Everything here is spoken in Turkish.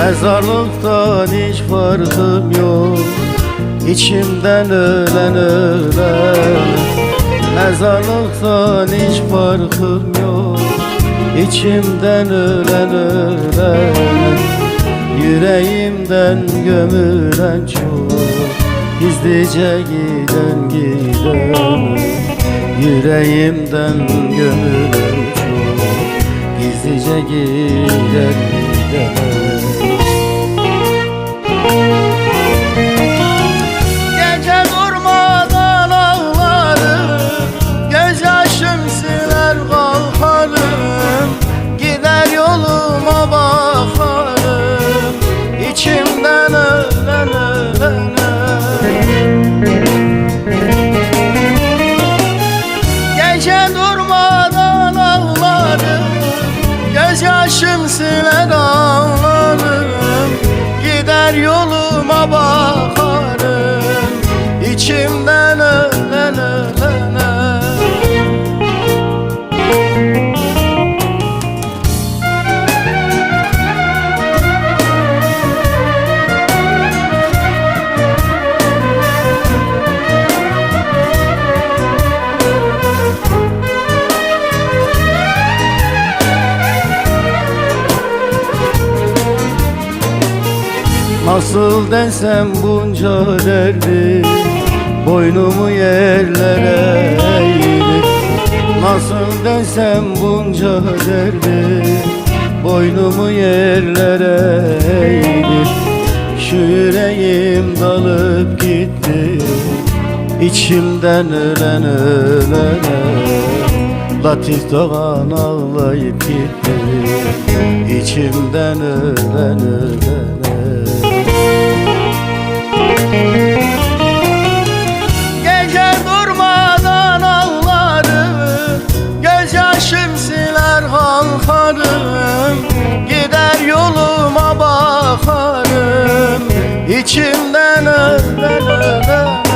Mezarlıktan hiç farkım yok. İçimden ölen ölen. Mezarlıktan hiç farkım yok. İçimden ölen ölen. Yüreğimden gömülen çok. Gizlice giden giden. Yüreğimden gömülen çok. Gizlice giden giden Gözyaşım siler Nasıl desem bunca derdi Boynumu yerlere eğdi. Nasıl desem bunca derdi Boynumu yerlere eğdi. Şu yüreğim dalıp gitti İçimden ölen ölene. Latif Doğan ağlayıp gitti İçimden ölen ölene bakarım Gider yoluma bakarım. İçimden öven öven